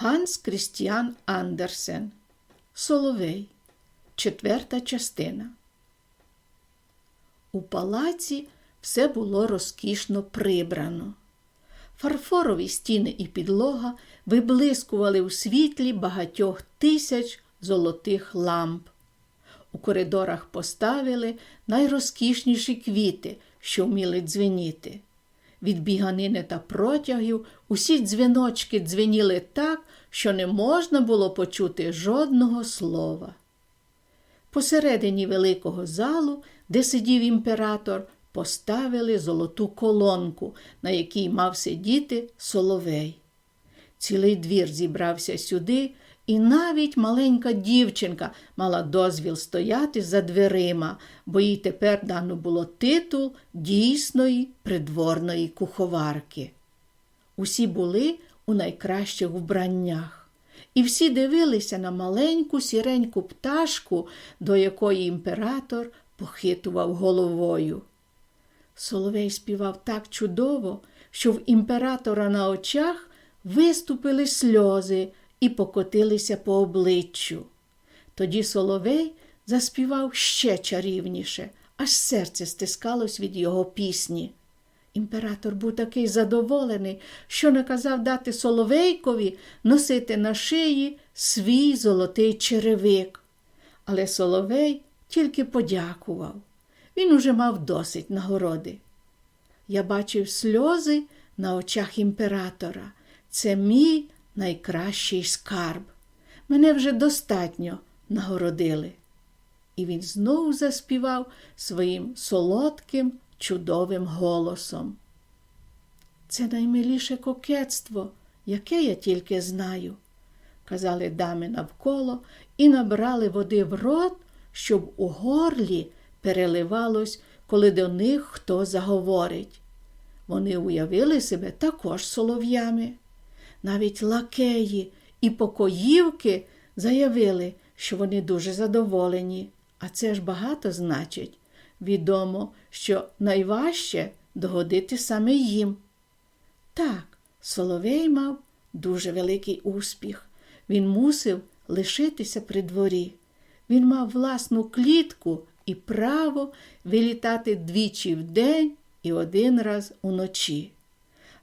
Ганс Крістіан Андерсен. Соловей. Четверта частина. У палаці все було розкішно прибрано. Фарфорові стіни і підлога виблискували у світлі багатьох тисяч золотих ламп. У коридорах поставили найрозкішніші квіти, що вміли дзвеніти. Від біганини та протягів усі дзвіночки дзвеніли так, що не можна було почути жодного слова. Посередині великого залу, де сидів імператор, поставили золоту колонку, на якій мав сидіти соловей. Цілий двір зібрався сюди, і навіть маленька дівчинка мала дозвіл стояти за дверима, бо їй тепер дано було титул дійсної придворної куховарки. Усі були у найкращих вбраннях, і всі дивилися на маленьку сіреньку пташку, до якої імператор похитував головою. Соловей співав так чудово, що в імператора на очах виступили сльози і покотилися по обличчю. Тоді Соловей заспівав ще чарівніше, аж серце стискалось від його пісні. Імператор був такий задоволений, що наказав дати Соловейкові носити на шиї свій золотий черевик. Але Соловей тільки подякував. Він уже мав досить нагороди. Я бачив сльози на очах імператора. Це мій найкращий скарб. Мене вже достатньо нагородили. І він знову заспівав своїм солодким, чудовим голосом. Це наймиліше кокетство, яке я тільки знаю, казали дами навколо і набрали води в рот, щоб у горлі переливалось, коли до них хто заговорить. Вони уявили себе також солов'ями. Навіть лакеї і покоївки заявили, що вони дуже задоволені, а це ж багато значить. Відомо, що найважче догодити саме їм. Так, Соловей мав дуже великий успіх. Він мусив лишитися при дворі. Він мав власну клітку і право вилітати двічі в день і один раз уночі.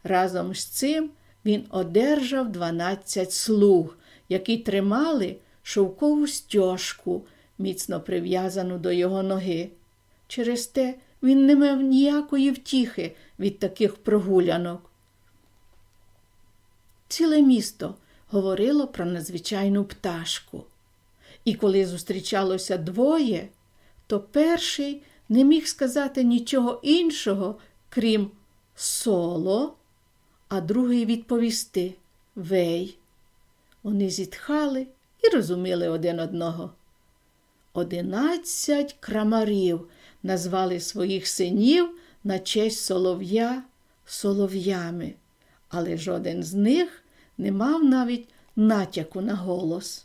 Разом з цим він одержав 12 слуг, які тримали шовкову стяжку, міцно прив'язану до його ноги. Через те він не мав ніякої втіхи від таких прогулянок. Ціле місто говорило про надзвичайну пташку. І коли зустрічалося двоє, то перший не міг сказати нічого іншого, крім соло, а другий відповісти вей. Вони зітхали і розуміли один одного. Одинадцять крамарів назвали своїх синів на честь солов'я солов'ями, але жоден з них не мав навіть натяку на голос.